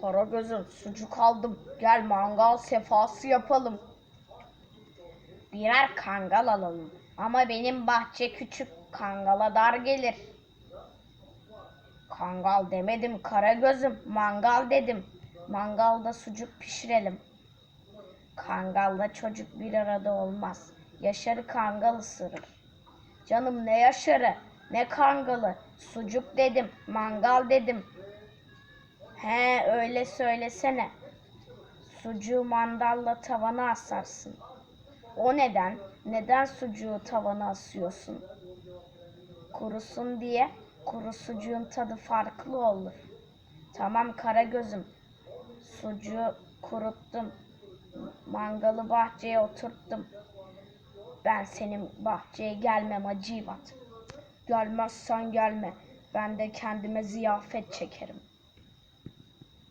Karagöz'üm sucuk aldım. Gel mangal sefası yapalım. Birer kangal alalım. Ama benim bahçe küçük kangala dar gelir. Kangal demedim Karagöz'üm. Mangal dedim. Mangalda sucuk pişirelim. Kangalda çocuk bir arada olmaz. Yaşarı kangal ısırır. Canım ne yaşarı ne kangalı. Sucuk dedim, mangal dedim. He öyle söylesene. Sucuğu mandalla tavana asarsın. O neden? Neden sucuğu tavana asıyorsun? Kurusun diye kuru sucuğun tadı farklı olur. Tamam Karagöz'üm. Sucuğu kuruttum. Mangalı bahçeye oturttum. Ben senin bahçeye gelmem Hacivat. Gelmezsen gelme. Ben de kendime ziyafet çekerim.